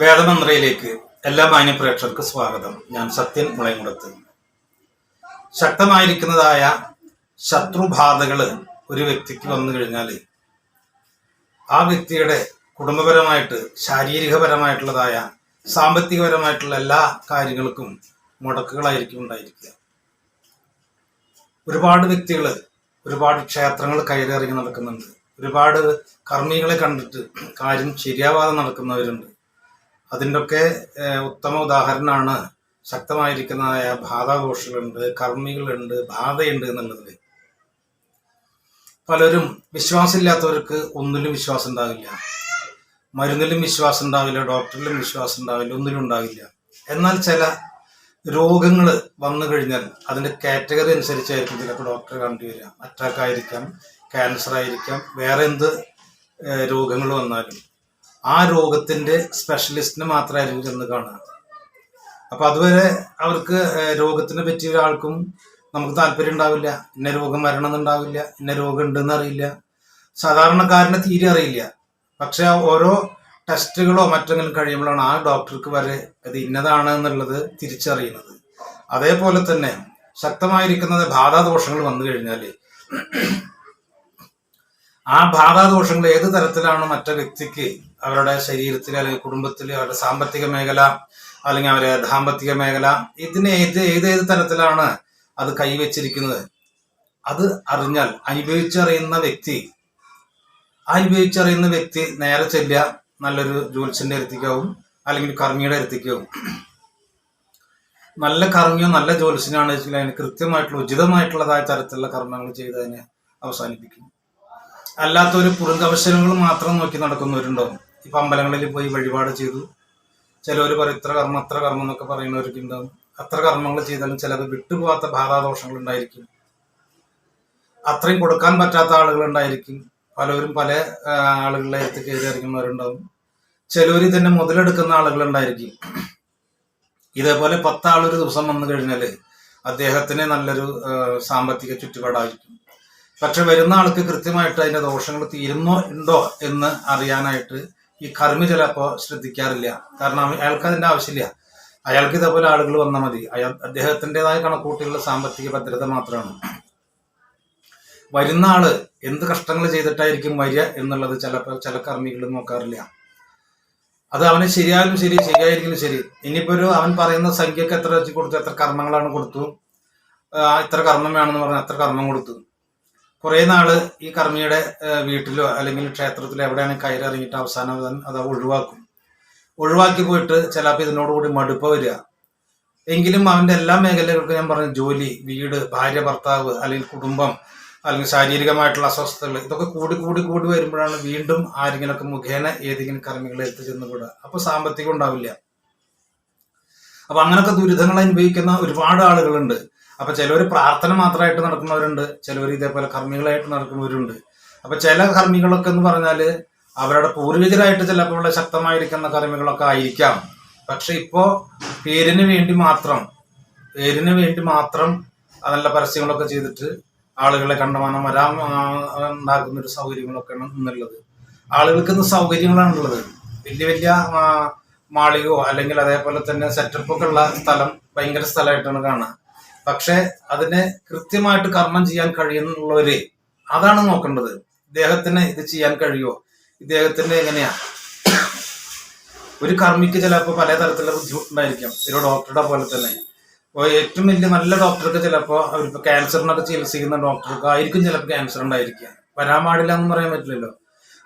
വേദമന്ത്രയിലേക്ക് എല്ലാ മാന്യ പ്രേക്ഷകർക്ക് സ്വാഗതം. ഞാൻ സത്യൻ മുളയങ്കുളത്ത് ശക്തമായിരിക്കുന്നതായ ശത്രുബാധകൾ ഒരു വ്യക്തിക്ക് വന്നു കഴിഞ്ഞാൽ ആ വ്യക്തിയുടെ കുടുംബപരമായിട്ട് ശാരീരികപരമായിട്ടുള്ളതായ സാമ്പത്തികപരമായിട്ടുള്ള എല്ലാ കാര്യങ്ങൾക്കും മുടക്കുകളായിരിക്കും ഉണ്ടായിരിക്കുക. ഒരുപാട് വ്യക്തികൾ ഒരുപാട് ക്ഷേത്രങ്ങൾ കയറിയിറങ്ങി നടക്കുന്നുണ്ട്. ഒരുപാട് കർമ്മികളെ കണ്ടിട്ട് കാര്യം ശരിയാവാതെ നടക്കുന്നവരുണ്ട്. അതിന്റെ ഒക്കെ ഉത്തമ ഉദാഹരണമാണ് ശക്തമായിരിക്കുന്നതായ ബാധാദോഷങ്ങളുണ്ട് കർമ്മികളുണ്ട് ബാധയുണ്ട് എന്നുള്ളതിൽ പലരും വിശ്വാസമില്ലാത്തവർക്ക് ഒന്നിലും വിശ്വാസം ഉണ്ടാവില്ല മരുന്നിലും വിശ്വാസം ഉണ്ടാവില്ല ഡോക്ടറിലും വിശ്വാസം ഉണ്ടാവില്ല ഒന്നിലും ഉണ്ടാവില്ല. എന്നാൽ ചില രോഗങ്ങൾ വന്നു കഴിഞ്ഞാൽ അതിന്റെ കാറ്റഗറി അനുസരിച്ചായിരിക്കും ചിലപ്പോൾ ഡോക്ടറെ കണ്ടുവരിക അറ്റാക്ക് ആയിരിക്കാം ക്യാൻസർ ആയിരിക്കാം വേറെ എന്ത് രോഗങ്ങൾ വന്നാലും. ആ രോഗത്തിന്റെ സ്പെഷ്യലിസ്റ്റിനെ മാത്രമായിരിക്കും ചെന്ന് കാണുക. അപ്പൊ അതുവരെ അവർക്ക് രോഗത്തിനെ പറ്റിയ ഒരാൾക്കും നമുക്ക് താല്പര്യം ഉണ്ടാവില്ല. ഇന്ന രോഗം വരണം എന്നുണ്ടാവില്ല. ഇന്ന രോഗം ഉണ്ടെന്ന് അറിയില്ല. സാധാരണക്കാരനെ തീരെ അറിയില്ല. പക്ഷെ ഓരോ ടെസ്റ്റുകളോ മറ്റെങ്കിലും കഴിയുമ്പോഴാണ് ആ ഡോക്ടർക്ക് വരെ ഇത് ഇന്നതാണ് എന്നുള്ളത് തിരിച്ചറിയുന്നത്. അതേപോലെ തന്നെ ശക്തമായിരിക്കുന്നത് ബാധാദോഷങ്ങൾ വന്നു കഴിഞ്ഞാൽ ആ ബാധാദോഷങ്ങൾ ഏത് തരത്തിലാണ് മറ്റേ വ്യക്തിക്ക് അവരുടെ ശരീരത്തിൽ അല്ലെങ്കിൽ കുടുംബത്തിൽ അവരുടെ സാമ്പത്തിക മേഖല അല്ലെങ്കിൽ അവരുടെ ദാമ്പത്തിക മേഖല ഇതിനെ ഏത് ഏത് ഏത് തരത്തിലാണ് അത് കൈവച്ചിരിക്കുന്നത്? അത് അറിഞ്ഞാൽ അനുഭവിച്ചറിയുന്ന വ്യക്തി അനുഭവിച്ചറിയുന്ന വ്യക്തി നേരെ ചെല്ലുക നല്ലൊരു ജ്യോത്സ്യന്റെ അടുത്തേക്കാവും അല്ലെങ്കിൽ കർമ്മിയുടെ അടുത്തേക്കാവും. നല്ല കർമ്മിയോ നല്ല ജ്യോത്സ്യനാണ് വെച്ചാൽ അതിന് കൃത്യമായിട്ടുള്ള ഉചിതമായിട്ടുള്ളതായ തരത്തിലുള്ള കർമ്മങ്ങൾ ചെയ്ത് അതിനെ അവസാനിപ്പിക്കും. അല്ലാത്തൊരു പുറന്തവസരങ്ങൾ മാത്രം നോക്കി നടക്കുന്നവരുണ്ടാവും ഇപ്പൊ അമ്പലങ്ങളിൽ പോയി വഴിപാട് ചെയ്തു. ചിലവർ പറയും ഇത്ര കർമ്മം അത്ര കർമ്മം എന്നൊക്കെ പറയുന്നവർക്ക് ഉണ്ടാവും. അത്ര കർമ്മങ്ങൾ ചെയ്താലും ചിലത് വിട്ടുപോകാത്ത ഭാരാദോഷങ്ങൾ ഉണ്ടായിരിക്കും. അത്രയും കൊടുക്കാൻ പറ്റാത്ത ആളുകൾ ഉണ്ടായിരിക്കും. പലവരും പല ആളുകളുടെ അടുത്ത് കയറി ഇറങ്ങുന്നവരുണ്ടാവും. തന്നെ മുതലെടുക്കുന്ന ആളുകൾ ഉണ്ടായിരിക്കും. ഇതേപോലെ പത്താളൊരു ദിവസം വന്നു കഴിഞ്ഞാൽ അദ്ദേഹത്തിന് നല്ലൊരു സാമ്പത്തിക ചുറ്റുപാടായിരിക്കും. പക്ഷെ വരുന്ന ആൾക്ക് കൃത്യമായിട്ട് അതിന്റെ ദോഷങ്ങൾ തീരുന്നോ ഉണ്ടോ എന്ന് അറിയാനായിട്ട് ഈ കർമ്മി ചിലപ്പോ ശ്രദ്ധിക്കാറില്ല. കാരണം അയാൾക്ക് അതിന്റെ ആവശ്യമില്ല. അയാൾക്ക് ഇതേപോലെ ആളുകൾ വന്നാൽ മതി. അയാൾ അദ്ദേഹത്തിന്റെതായ കണക്കൂട്ടിലുള്ള സാമ്പത്തിക ഭദ്രത മാത്രമാണ്. വരുന്ന ആൾ എന്ത് കഷ്ടങ്ങൾ ചെയ്തിട്ടായിരിക്കും വരിക എന്നുള്ളത് ചിലപ്പോൾ ചില കർമ്മികൾ നോക്കാറില്ല. അത് അവന് ശരിയായാലും ശരി ശരിയായിരിക്കും ശരി. ഇനിയിപ്പോ ഒരു അവൻ പറയുന്ന സംഖ്യക്ക് എത്ര വെച്ച് കൊടുത്തു എത്ര കർമ്മങ്ങളാണ് കൊടുത്തു ഇത്ര കർമ്മം വേണമെന്ന് പറഞ്ഞാൽ എത്ര കർമ്മം കൊടുത്തു. കുറെ നാൾ ഈ കർമ്മിയുടെ വീട്ടിലോ അല്ലെങ്കിൽ ക്ഷേത്രത്തിലോ എവിടെയാണ് കയറിറങ്ങിയിട്ട് അവസാനം അത് ഒഴിവാക്കും. ഒഴിവാക്കി പോയിട്ട് ചിലപ്പോൾ ഇതിനോടുകൂടി മടുപ്പ് വരിക. എങ്കിലും അവന്റെ എല്ലാ മേഖലകൾക്കും ഞാൻ പറഞ്ഞു ജോലി വീട് ഭാര്യ ഭർത്താവ് അല്ലെങ്കിൽ കുടുംബം അല്ലെങ്കിൽ ശാരീരികമായിട്ടുള്ള അസ്വസ്ഥതകൾ ഇതൊക്കെ കൂടി കൂടി കൂടി വരുമ്പോഴാണ് വീണ്ടും ആരെങ്കിലൊക്കെ മുഖേന ഏതെങ്കിലും കർമ്മികളെ എത്തി ചെന്നുകൂടുക അപ്പൊ സാമ്പത്തികം ഉണ്ടാവില്ല. അപ്പൊ അങ്ങനത്തെ ദുരിതങ്ങൾ അനുഭവിക്കുന്ന ഒരുപാട് ആളുകളുണ്ട്. അപ്പൊ ചിലർ പ്രാർത്ഥന മാത്രമായിട്ട് നടക്കുന്നവരുണ്ട് ചിലവർ ഇതേപോലെ കർമ്മികളായിട്ട് നടക്കുന്നവരുണ്ട്. അപ്പൊ ചില കർമ്മികളൊക്കെ എന്ന് പറഞ്ഞാൽ അവരുടെ പൂർവികരായിട്ട് ചിലപ്പോൾ ഉള്ള ശക്തമായിരിക്കുന്ന കർമ്മികളൊക്കെ ആയിരിക്കാം. പക്ഷെ ഇപ്പോ പേരിന് വേണ്ടി മാത്രം പേരിന് വേണ്ടി മാത്രം നല്ല പരസ്യങ്ങളൊക്കെ ചെയ്തിട്ട് ആളുകളെ കണ്ടമാനം വരാൻ ഉണ്ടാക്കുന്ന ഒരു സൗകര്യങ്ങളൊക്കെയാണ് ഇന്നുള്ളത്. ആളുകൾക്ക് ഇന്ന് സൗകര്യങ്ങളാണുള്ളത്. വലിയ വലിയ മാളികയോ അല്ലെങ്കിൽ അതേപോലെ തന്നെ സെറ്റപ്പ് ഒക്കെ ഉള്ള സ്ഥലം ഭയങ്കര സ്ഥലമായിട്ടാണ് കാണുക. പക്ഷെ അതിനെ കൃത്യമായിട്ട് കർമ്മം ചെയ്യാൻ കഴിയുന്നുള്ളവര് അതാണ് നോക്കേണ്ടത്. ഇദ്ദേഹത്തിന് ഇത് ചെയ്യാൻ കഴിയുമോ? ഇദ്ദേഹത്തിന്റെ എങ്ങനെയാ? ഒരു കർമ്മിക്ക് ചിലപ്പോൾ പല തരത്തിലുള്ള ബുദ്ധിമുട്ടുണ്ടായിരിക്കാം. ഒരു ഡോക്ടറുടെ പോലെ തന്നെ. ഏറ്റവും വലിയ നല്ല ഡോക്ടർക്ക് ചിലപ്പോൾ അവരിപ്പോൾ ക്യാൻസറിനൊക്കെ ചികിത്സിക്കുന്ന ഡോക്ടർക്ക് ആയിരിക്കും ചിലപ്പോൾ ക്യാൻസർ ഉണ്ടായിരിക്കുക. വരാൻ പാടില്ല എന്ന് പറയാൻ പറ്റില്ലല്ലോ.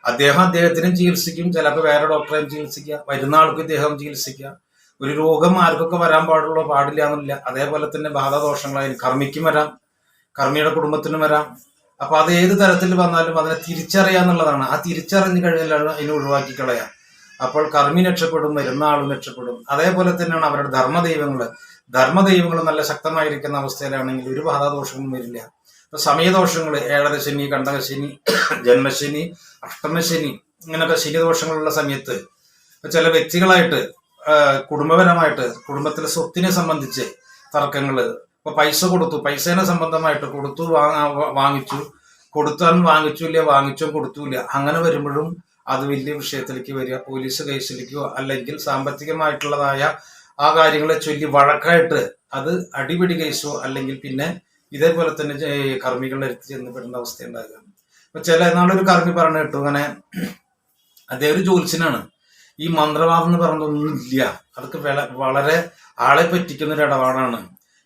അദ്ദേഹം അദ്ദേഹത്തിനും ചികിത്സിക്കും. ചിലപ്പോൾ വേറെ ഡോക്ടറെയും ചികിത്സിക്കുക. വരുന്ന ആൾക്ക് ഇദ്ദേഹം ചികിത്സിക്കുക. ഒരു രോഗം ആർക്കൊക്കെ വരാൻ പാടുള്ള പാടില്ല എന്നില്ല. അതേപോലെ തന്നെ ബാധാദോഷങ്ങളായാലും കർമ്മിക്കും വരാം. കർമ്മിയുടെ കുടുംബത്തിനും വരാം. അപ്പൊ അത് ഏത് തരത്തിൽ വന്നാലും അതിനെ തിരിച്ചറിയാന്നുള്ളതാണ് ആ തിരിച്ചറിഞ്ഞു കഴിഞ്ഞാലാണ് അതിനെ ഒഴിവാക്കി കളയാം. അപ്പോൾ കർമ്മി രക്ഷപ്പെടും വരുന്ന ആളും രക്ഷപ്പെടും. അതേപോലെ തന്നെയാണ് അവരുടെ ധർമ്മദൈവങ്ങൾ ധർമ്മദൈവങ്ങൾ നല്ല ശക്തമായിരിക്കുന്ന അവസ്ഥയിലാണെങ്കിൽ ഒരു ബാധാദോഷങ്ങളും വരില്ല. ഇപ്പൊ സമയദോഷങ്ങൾ ഏഴരശനി കണ്ടകശനി ജന്മശനി അഷ്ടമശനി ഇങ്ങനെയൊക്കെ ശനിദോഷങ്ങളുള്ള സമയത്ത് ഇപ്പൊ ചില വ്യക്തികളായിട്ട് കുടുംബപരമായിട്ട് കുടുംബത്തിലെ സ്വത്തിനെ സംബന്ധിച്ച് തർക്കങ്ങൾ. ഇപ്പൊ പൈസ കൊടുത്തു. പൈസേനെ സംബന്ധമായിട്ട് കൊടുത്തു വാങ്ങാ വാങ്ങിച്ചു. കൊടുത്താൻ വാങ്ങിച്ചു ഇല്ല വാങ്ങിച്ചോ കൊടുത്തൂല്ല. അങ്ങനെ വരുമ്പോഴും അത് വലിയ വിഷയത്തിലേക്ക് വരിക. പോലീസ് കേസിലേക്കോ അല്ലെങ്കിൽ സാമ്പത്തികമായിട്ടുള്ളതായ ആ കാര്യങ്ങളെ ചൊല്ലി വഴക്കായിട്ട് അത് അടിപിടി കേസോ അല്ലെങ്കിൽ പിന്നെ ഇതേപോലെ തന്നെ കർമ്മികളുടെ അടുത്ത് ചെന്ന് പെടേണ്ട അവസ്ഥ ഉണ്ടാകുക അപ്പൊ ചില നാളൊരു കർമ്മി പറഞ്ഞു കേട്ടു. അങ്ങനെ അദ്ദേഹം ഒരു ജ്യോത്സ്യനാണ് ഈ മന്ത്രവാദം എന്ന് പറഞ്ഞതൊന്നുമില്ല അതൊക്കെ വളരെ ആളെ പറ്റിക്കുന്ന ഒരു ഇടപാടാണ്.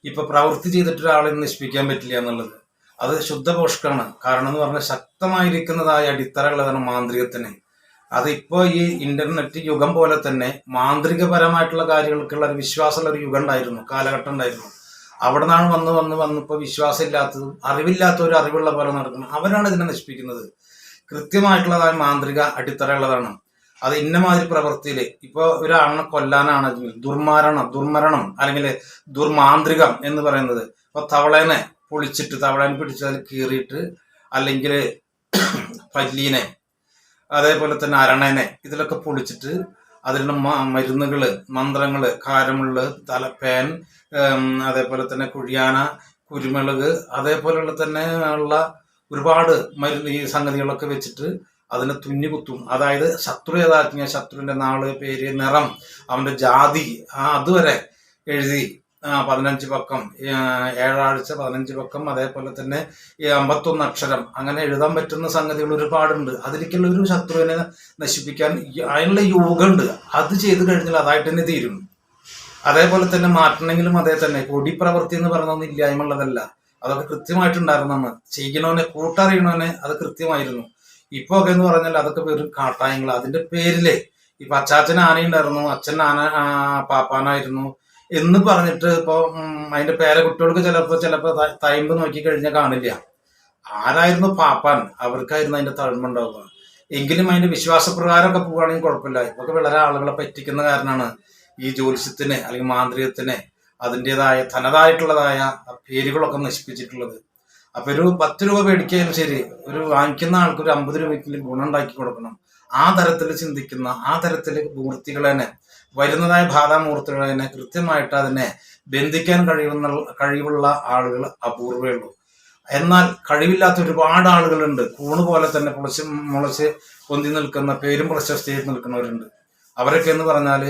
ഇപ്പൊ പ്രവൃത്തി ചെയ്തിട്ട് ഒരാളെ നശിപ്പിക്കാൻ പറ്റില്ല എന്നുള്ളത്. അത് ശുദ്ധ പോഷകമാണ് കാരണം എന്ന് പറഞ്ഞാൽ ശക്തമായിരിക്കുന്നതായ അടിത്തറയുള്ളതാണ് മാന്ത്രികത്തിന്. അതിപ്പോ ഇപ്പോൾ ഈ ഇന്റർനെറ്റ് യുഗം പോലെ തന്നെ മാന്ത്രികപരമായിട്ടുള്ള കാര്യങ്ങൾക്കുള്ള ഒരു വിശ്വാസമുള്ള ഒരു യുഗം ഉണ്ടായിരുന്നു കാലഘട്ടം ഉണ്ടായിരുന്നു. അവിടെ നിന്നാണ് വന്ന് വന്ന് വന്നിപ്പോൾ വിശ്വാസം ഇല്ലാത്തതും അറിവില്ലാത്തവരും അറിവുള്ള പോലെ നടക്കുന്നത് അവരാണ് ഇതിനെ നശിപ്പിക്കുന്നത്. കൃത്യമായിട്ടുള്ളതായ മാന്ത്രിക അടിത്തറയുള്ളതാണ് അത് ഇന്നമാതിരി പ്രവൃത്തിയിൽ ഇപ്പോൾ ഒരാളിനെ കൊല്ലാനാണെങ്കിൽ ദുർമാരണം ദുർമരണം അല്ലെങ്കിൽ ദുർമാന്ത്രികം എന്ന് പറയുന്നത്. ഇപ്പൊ തവളേനെ പൊളിച്ചിട്ട് തവളേനെ പിടിച്ച് അതിൽ കീറിയിട്ട് അല്ലെങ്കിൽ പല്ലീനെ അതേപോലെ തന്നെ അരണേനെ ഇതിലൊക്കെ പൊളിച്ചിട്ട് അതിലുള്ള മരുന്നുകൾ മന്ത്രങ്ങൾ കാരമുള്ള് തലപ്പേൻ അതേപോലെ തന്നെ കുഴിയാന കുരുമുളക് അതേപോലെയുള്ള തന്നെ ഉള്ള ഒരുപാട് മരുന്ന് ഈ സംഗതികളൊക്കെ വെച്ചിട്ട് അതിനെ തുന്നി കുത്തും അതായത് ശത്രു യഥാർത്ഥ ശത്രുവിന്റെ നാൾ പേര് നിറം അവന്റെ ജാതി ആ അതുവരെ എഴുതി. പതിനഞ്ച് പക്കം. ഏഴാഴ്ച പതിനഞ്ച് പക്കം അതേപോലെ തന്നെ ഈ അമ്പത്തൊന്ന് അക്ഷരം. അങ്ങനെ എഴുതാൻ പറ്റുന്ന സംഗതികൾ ഒരുപാടുണ്ട്. അതിലേക്കുള്ള ഒരു ശത്രുവിനെ നശിപ്പിക്കാൻ അതിനുള്ള യോഗമുണ്ട് അത് ചെയ്തു കഴിഞ്ഞാൽ അതായിട്ട് തന്നെ തീരും. അതേപോലെ തന്നെ മാറ്റണമെങ്കിലും അതേ തന്നെ. കൊടി പ്രവൃത്തി എന്ന് പറയുന്നൊന്നും ഇല്ലായ്മ ഉള്ളതല്ല അതൊക്കെ കൃത്യമായിട്ടുണ്ടായിരുന്നു നമ്മൾ. ചെയ്യണവനെ കൂട്ടറിയണോനെ അത് കൃത്യമായിരുന്നു. ഇപ്പൊ ഒക്കെ എന്ന് പറഞ്ഞാൽ അതൊക്കെ വെറും കാട്ടായങ്ങൾ അതിന്റെ പേരിൽ ഇപ്പൊ അച്ചാച്ചൻ ആനയുണ്ടായിരുന്നു അച്ഛൻ ആന പാപ്പാനായിരുന്നു എന്ന് പറഞ്ഞിട്ട് ഇപ്പൊ അതിന്റെ പേരെ കുട്ടികൾക്ക് ചിലപ്പോ ചിലപ്പോ തൈമ്പ് നോക്കി കഴിഞ്ഞാൽ കാണില്ല. ആരായിരുന്നു പാപ്പാൻ? അവർക്കായിരുന്നു അതിന്റെ തഴമ്പുണ്ടാവുക എങ്കിലും അതിന്റെ വിശ്വാസപ്രകാരമൊക്കെ പോവുകയാണെങ്കിൽ കുഴപ്പമില്ല. ഇപ്പൊക്കെ വളരെ ആളുകളെ പറ്റിക്കുന്ന കാരണമാണ് ഈ ജ്യോത്സ്യത്തിന് അല്ലെങ്കിൽ മാന്ത്രികത്തിന് അതിന്റെതായ തനതായിട്ടുള്ളതായ പേരുകളൊക്കെ നശിപ്പിച്ചിട്ടുള്ളത്. അപ്പൊ ഒരു പത്ത് രൂപ മേടിക്കാനും ശരി ഒരു വാങ്ങിക്കുന്ന ആൾക്ക് ഒരു അമ്പത് രൂപയ്ക്ക് ഗുണം ഉണ്ടാക്കി കൊടുക്കണം. ആ തരത്തിൽ ചിന്തിക്കുന്ന ആ തരത്തിൽ മൂർത്തികളെ വരുന്നതായ ബാധാമൂർത്തികളെ കൃത്യമായിട്ട് അതിനെ ബന്ധിക്കാൻ കഴിയുന്ന കഴിവുള്ള ആളുകൾ അപൂർവേ ഉള്ളൂ എന്നാൽ കഴിവില്ലാത്ത ഒരുപാട് ആളുകളുണ്ട്. കൂണ് പോലെ തന്നെ പൊളിച്ച് മുളച്ച് പൊന്തി നിൽക്കുന്ന പേരും പ്രശസ്തിയായിട്ട് നിൽക്കുന്നവരുണ്ട്. അവരൊക്കെ എന്ന് പറഞ്ഞാൽ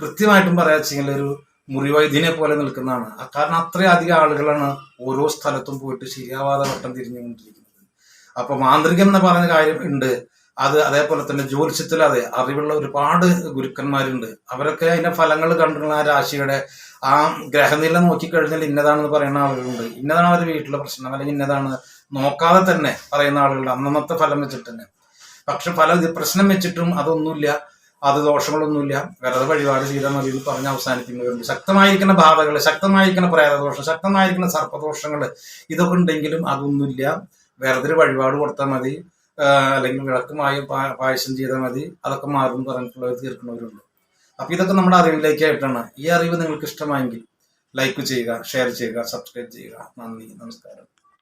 കൃത്യമായിട്ടും പറയാച്ചെങ്കിൽ ഒരു മുറിവൈദ്യനെ പോലെ നിൽക്കുന്നതാണ് കാരണം അത്രയധികം ആളുകളാണ് ഓരോ സ്ഥലത്തും പോയിട്ട് ശരിയാവാതെ വട്ടം തിരിഞ്ഞുകൊണ്ടിരിക്കുന്നത്. അപ്പൊ മാന്ത്രികം എന്ന് പറയുന്ന കാര്യം ഉണ്ട്. അത് അതേപോലെ തന്നെ ജ്യോത്സ്യത്തിൽ അതെ അറിവുള്ള ഒരുപാട് ഗുരുക്കന്മാരുണ്ട്. അവരൊക്കെ അതിന്റെ ഫലങ്ങൾ കണ്ടിട്ടുള്ള ആ രാശിയുടെ ആ ഗ്രഹനില നോക്കിക്കഴിഞ്ഞാൽ ഇന്നതാണെന്ന് പറയുന്ന ആളുകളുണ്ട്. ഇന്നതാണ് അവരുടെ വീട്ടിലെ പ്രശ്നം. അല്ലെങ്കിൽ ഇന്നതാണ് നോക്കാതെ തന്നെ പറയുന്ന ആളുകളുണ്ട്. അന്നന്നത്തെ ഫലം വെച്ചിട്ട് തന്നെ. പക്ഷെ പല പ്രശ്നം വെച്ചിട്ടും അതൊന്നുമില്ല. അത് ദോഷങ്ങളൊന്നുമില്ല. വെറുതെ വഴിപാട് ചെയ്താൽ മതി എന്ന് പറഞ്ഞ് അവസാനിക്കുന്നവരുണ്ട് ശക്തമായിരിക്കുന്ന ബാധകൾ ശക്തമായിരിക്കുന്ന പ്രേതദോഷം ശക്തമായിരിക്കുന്ന സർപ്പദോഷങ്ങൾ ഇതൊക്കെ ഉണ്ടെങ്കിലും അതൊന്നുമില്ല. വെറുതെ വഴിപാട് കൊടുത്താൽ മതി. അല്ലെങ്കിൽ വിളക്കുമായി പായസം ചെയ്താൽ മതി. അതൊക്കെ മാറും എന്ന് പറഞ്ഞിട്ടുള്ളവർ തീർക്കുന്നവരുണ്ട്. അപ്പൊ ഇതൊക്കെ നമ്മുടെ അറിവിലേക്കായിട്ടാണ്. ഈ അറിവ് നിങ്ങൾക്ക് ഇഷ്ടമായെങ്കിൽ ലൈക്ക് ചെയ്യുക ഷെയർ ചെയ്യുക സബ്സ്ക്രൈബ് ചെയ്യുക. നന്ദി നമസ്കാരം.